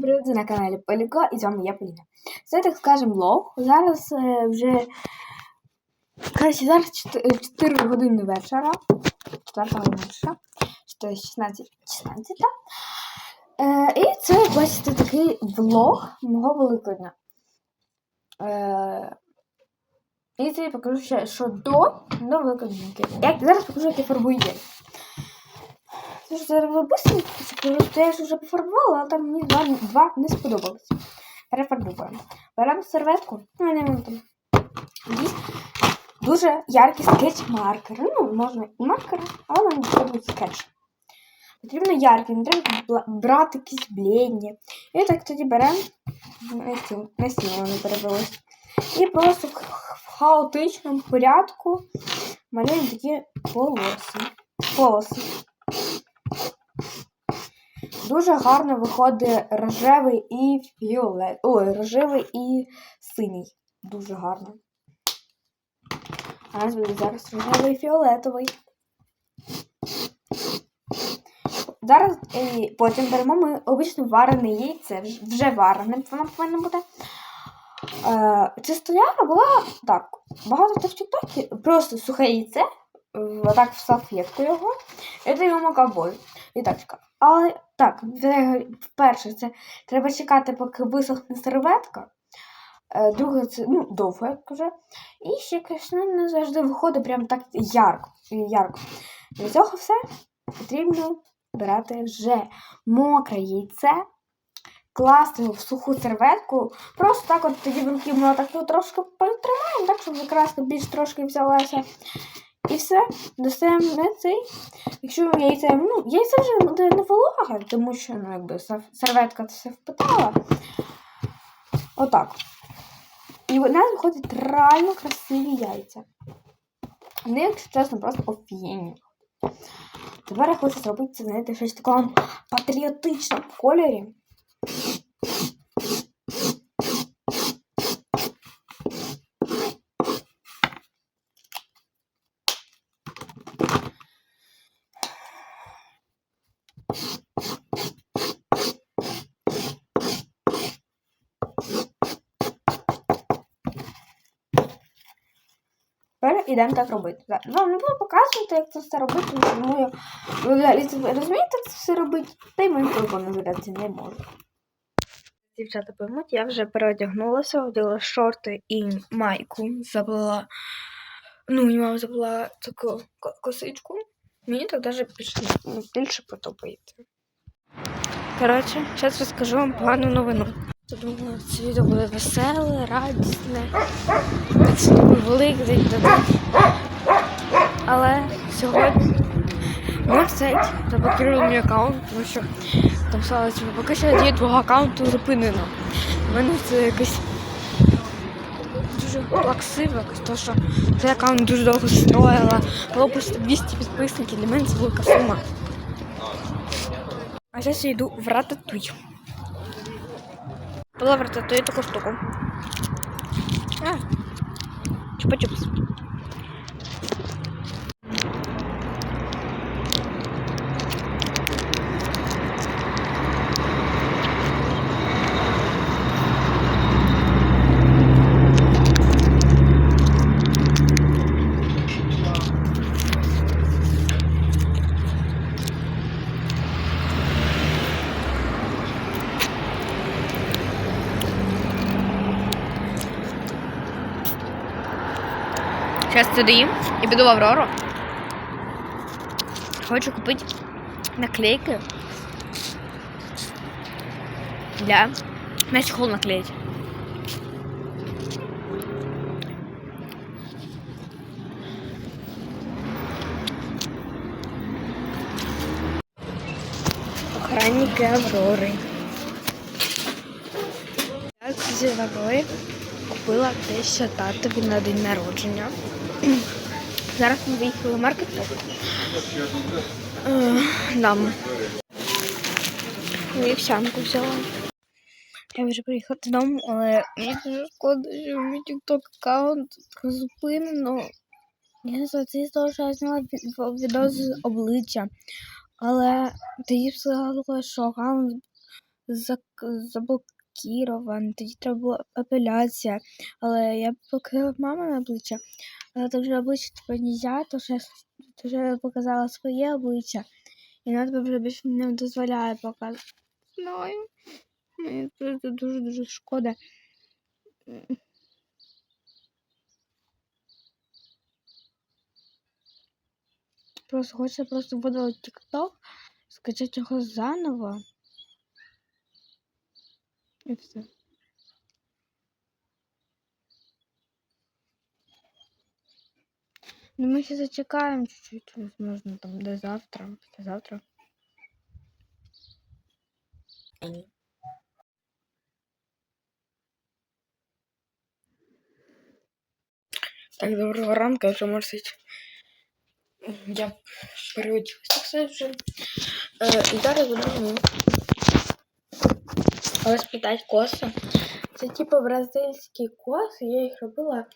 Привіт, на каналі Поліко і з вами я Поліна. Це, так скажемо, лог. Зараз е, вже коротше, зараз 4, 4 години вечора. 4 година вечора. Що 16, 16. Е, і це, бачите, такий влог мого Великодня. Е, і це я покажу ще, що до, до Великодня. Я зараз покажу, як я фарбую день. Ж зараз быстренько покажу, то я ж вже пофарбувала, але там мені два, два не сподобалося. Перефарбуємо. Беремо серветку, ну, не там. Дуже яркий скетч-маркер. Ну, можна і маркер, але нам потрібен скетч. Потрібно яркий, не треба брати якісь блідні. І так тоді беремо на стіл, вони перевелись. І просто в хаотичному порядку малюємо такі полоси. Полоси. Дуже гарно виходить рожевий і фіолет. Ой, рожевий і синій. Дуже гарно. А нас буде зараз рожевий і фіолетовий. Зараз е, потім беремо ми обично варене яйце, вже варене, воно повинно бути. Е, Чистояра була так. Багато в Тіктокі просто сухе яйце, отак в салфетку його, і йому ковбой. І так. Але так, перше, це треба чекати, поки висохне серветка. Е, Друге, це ну, довго, як вже. І ще, звісно, не завжди виходить прям так ярко. ярко. Для цього все потрібно брати вже мокре яйце, класти його в суху серветку. Просто так от тоді в руки ми так трошки потримаємо, так, щоб краска більш трошки взялася. І все, достаємо цей. Якщо яйце, ну, яйце вже буде не вологе, тому що ну, якби серветка це все впитала. Отак. І у нас виходять реально красиві яйця. Вони, якщо чесно, просто офігенні. Тепер я хочу зробити знаєте, щось в такому патріотичному кольорі. Ідемо так робити. Вам не буду показувати, як це все робити, тому я ви розумієте, як це все робити, та й моїм телефоном видати не можу. Дівчата поймуть, я вже переодягнулася, одягла шорти і майку, забула. Ну, і мама забула таку косичку. Мені так навіть ну, більше подобається. Коротше, зараз розкажу вам погану новину. Думала, це відео буде веселе, радісне. Великий день. Але сьогодні мой сайт заблокував мій аккаунт, тому що там сталося, що поки що дія твого аккаунту зупинено. У мене це якось дуже плаксиво, якось то, що цей аккаунт дуже довго стояла. Було просто 200 підписників, для мене це велика сума. А зараз я йду в рататуй. Була в рататуй таку штуку. А, чупа-чупс. Зараз це доїм і піду в Аврору. Хочу купити наклейки для на чехол наклеить. Охранники Аврори. Я з Аврори купила те, що татові на день народження. Зараз ми виїхали в маркет. Е, Нам. Вівсянку взяла. Я вже приїхала додому, але мені дуже шкода, що мій TikTok аккаунт зупинено. Я знаю, це із того, що я зняла відео з обличчя. Але тоді сказала, що аккаунт заблокірований. Тоді треба була апеляція. Але я показала мамине обличчя. Але вже обличчя типу нельзя, то вже, то вже показала своє обличчя. І вона тебе вже більше не дозволяє показувати. Знаю. Мені дуже-дуже шкода. Просто хочеться просто видалити TikTok, скачати його заново. І все. Ну, ми ще зачекаємо чуть-чуть, возможно, там до завтра, післязавтра. Так, доброго ранку, вже морсить. Я переоділася все вже. Е, і зараз буду розплітати коси. Це типу бразильські коси, я їх робила.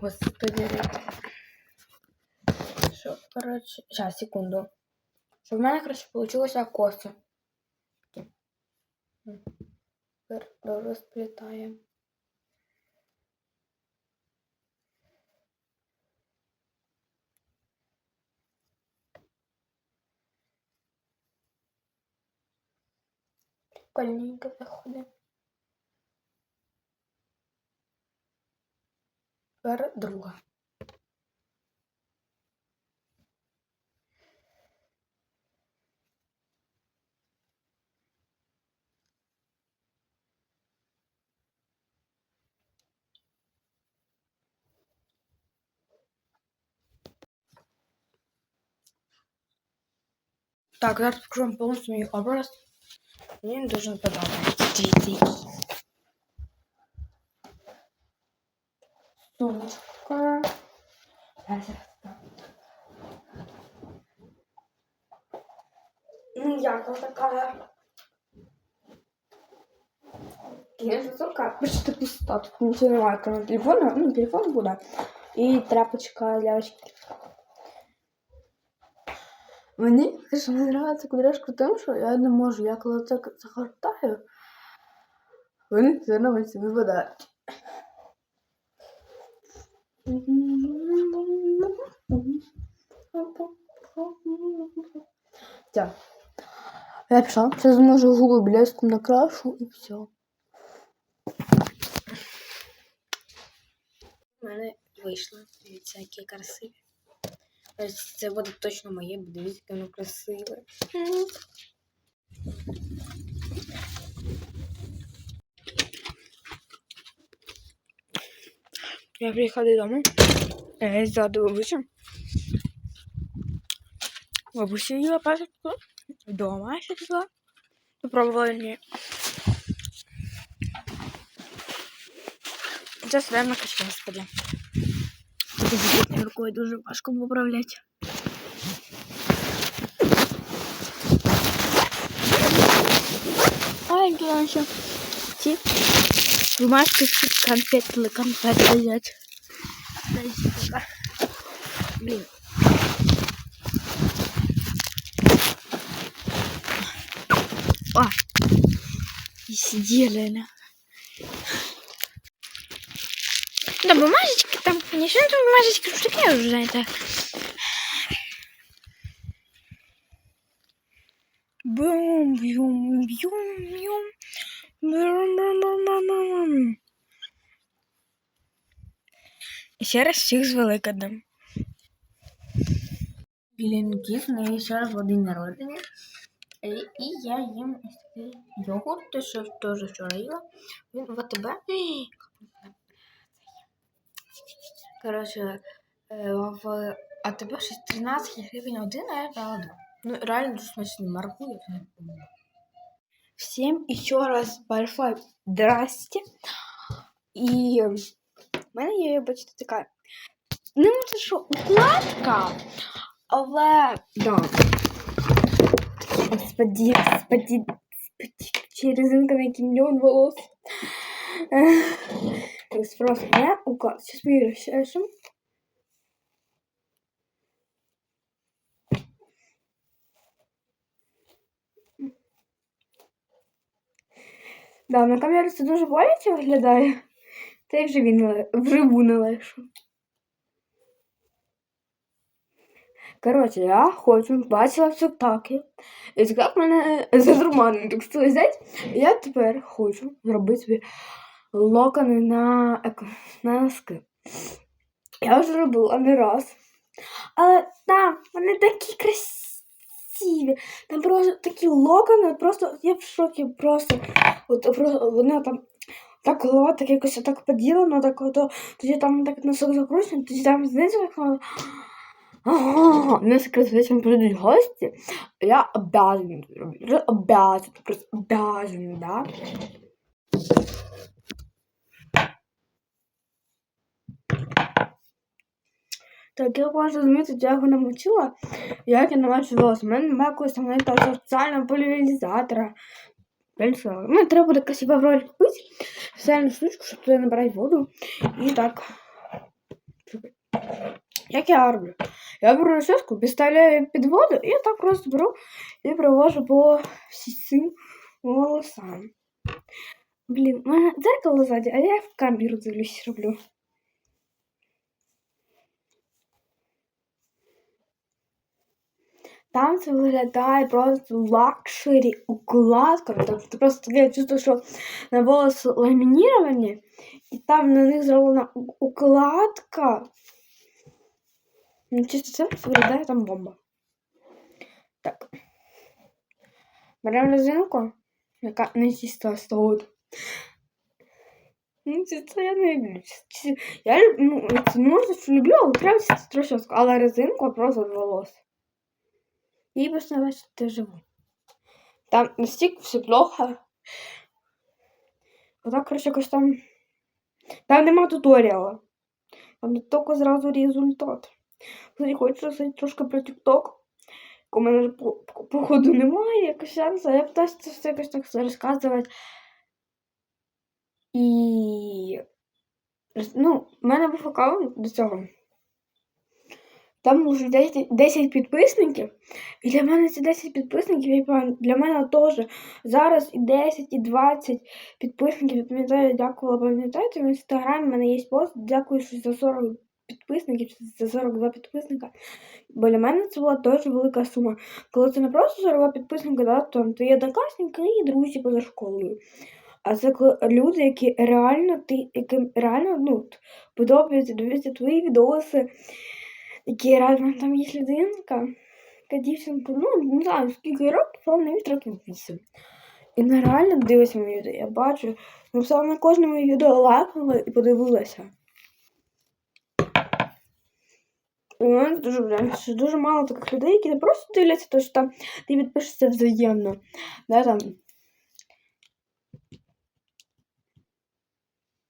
Господи. Що, коротше, зараз, секунду. Щоб в мене, коротше, вийшло коси. Тепер розплітаємо. Прикольненько виходить. Тепер друга. Так, зараз покажу вам повністю мій образ. Мені він дуже подобається. Дивіться, який. Сумочка. Зараз я розставлю. Ну, як вона така? Конечно, сумка почти пуста. Тут нічого немає, крім телефона. Ну, телефон буде. І тряпочка для очків. Мені не подобається кудряшку тим, що я не можу. Я коли це загортаю, вони все одно мені випадають. Все. Я пішла. Зараз зможу губи блеском накрашу і все. У мене вийшло. Дивіться, які красиві. Це буде точно моє, дивіться, воно красиве. Я приїхала додому. Я ззаду бабусю. Бабуся їла пасочку. Дома ще пішла. Попробувала її. Зараз время качу, господи. Звітною рукою дуже важко поправляти. Ай, Джонша. Ці бумажки конфеты, конфеты взять. взяти. Дай сюди. Блін. О, сидели, да. Да, бумажечки там, конечно, там бумажечки, что такие уже это. Бум, бум, бум, бум. Бум, бум, бум, бум, бум. Ще раз всіх з Великоднем. Білінків, в неї ще раз день народження. І, я їм йогурт, що теж вчора їла. Він в АТБ. Коротше, е, в АТБ щось 13 гривень один, а я брала два. Ну, реально дуже смачний марку, я не помню. Всем еще раз большое здрасте. І в мене є, бачите, така. Не може, що укладка, але. Да. Господи, господи, господи, чи резинка на який мільйон волос. Ось просто не уклад. Сейчас мы решим. Да, на камері це дуже боляче виглядає. Та й вже він вживу не легше. Коротше, я хочу, бачила в тіктокі. І тікток мене задурманив, так сказати. Я тепер хочу зробити собі локони на, на носки. Я вже робила не раз. Але там вони такі красиві. Там просто такі локони, просто я в шокі просто. От просто вона там так голова так якось так поділена, так ото, тоді там так носок закручений, тоді там знизу так воно. Ага, у прийдуть гості, я обязан обязан, просто обязан, да? Так, я можу змінити, я його намочила, як я намочу волос. У мене немає якогось там соціального. Пенсила. Ну, треба буде красиво в роль купити. Спеціальну штучку, щоб туди набрати воду. І так. Як я роблю? Я беру розчоску, підставляю під воду, і так просто беру і провожу по всім волосам. Блін, у мене дзеркало ззаді, а я в камеру дивлюсь роблю. Там це виглядає просто лакшері укладка. Тобто просто я чувствую, що на волос ламініровані, і там на них зроблена у- укладка. Ну, чисто це виглядає там бомба. Так. Беремо резинку, яка не чиста стоїть. Ну, це, це я не люблю. Чи- Я люб- ну, це не можу, що люблю, але треба чистити розчоску. Але резинку просто від волос. Просто не бачити живу. Там настільки все плохо. Отак, коротше, якось там. Там нема туторіала. Там тільки зразу результат. Кстати, хочу розказати трошки про TikTok. У мене походу немає якось шансу. Я питаюся це все якось так розказувати. І. Ну, в мене був аккаунт до цього. Там вже 10, 10 підписників. І для мене ці 10 підписників, для мене теж зараз і 10, і 20 підписників. Я пам'ятаю, дякувала, пам'ятаєте, в інстаграмі в мене є пост, дякую що за 40 підписників, за 42 підписника. Бо для мене це була дуже велика сума. Коли це не просто 42 підписника, да, там, то є однокласники і друзі поза школою. А це люди, які реально ти, яким реально ну, подобається дивитися твої відоси, які реально там є людинка, така дівчинка, ну, не знаю, скільки років, але навіть років 8. І вона реально дивиться мої відео. Я бачу, написала на кожне моє відео лайкнула і подивилася. І в мене дуже, блін, що дуже мало таких людей, які не просто дивляться, то що там ти підпишешся взаємно. Да, там.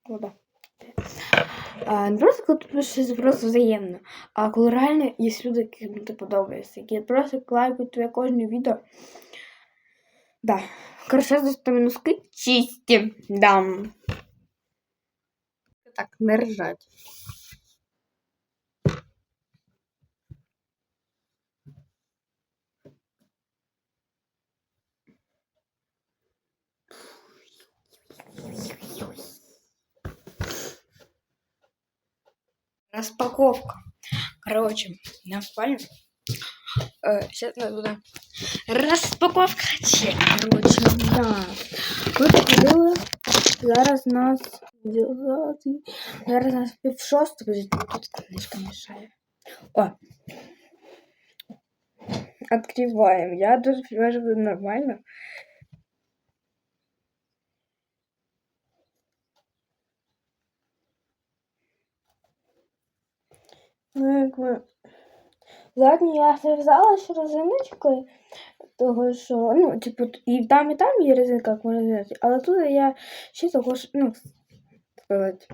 Вода. Просто коли ти щось просто взаємно, а коли реально є люди, яким ти подобаєшся, які просто лайкають твоє кожне відео. Да. Хорошо, за там носки чисті. Да. Так, не ржать. Распаковка. Короче, на спальню. Э, сейчас у нас буде розпаковка чек. Короче, да. Ми походили. Зараз нас дев'ятий. Зараз нас пів шостого. Тут книжка мешає. О. Открываем. Я дуже сподіваюся, що буде нормально. Ну, якби. Задню я зв'язала ще резиночкою, того що, ну, типу, і там, і там є резинка, як можна зв'язати, але тут я ще також, ну, сказати.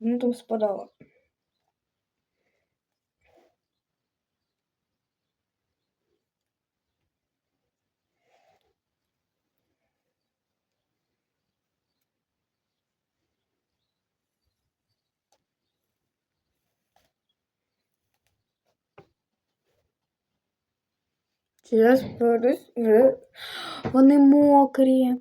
Ну, там спадало. Подивлюсь, вже вони мокрі.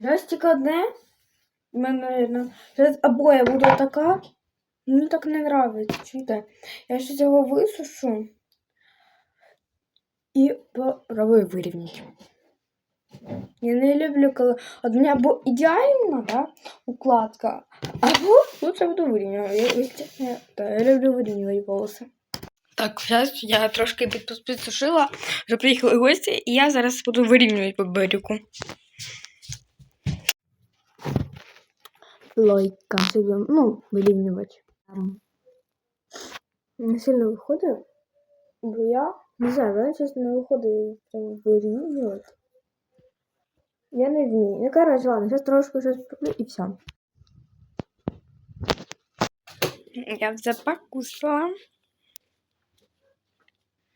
Зараз тільки одне. У мене, наверное, зараз або я буду така. Мені так не нравиться. Чуєте? Я щось його висушу і попробую вирівняти. Я не люблю, коли от у мене або ідеальна да, укладка, або лучше буду вирівнювати. Я, чесно, я люблю вирівнювати волоси. Так, зараз я трошки під- підсушила, вже приїхали гості, і я зараз буду вирівнювати по берегу. Лойка, ну, вирівнювати. Не сильно виходить, бо я не знаю, мене чесно не виходить вирівнювати. Я не вмію. Ну, коротше, ладно, зараз трошки щось зроблю і все. Я вже покусала.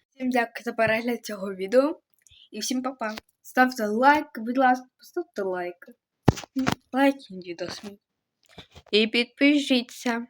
Всім дякую за перегляд цього відео. І всім па-па. Ставте лайк, будь ласка, поставте лайк. Лайк відео. І підпишіться.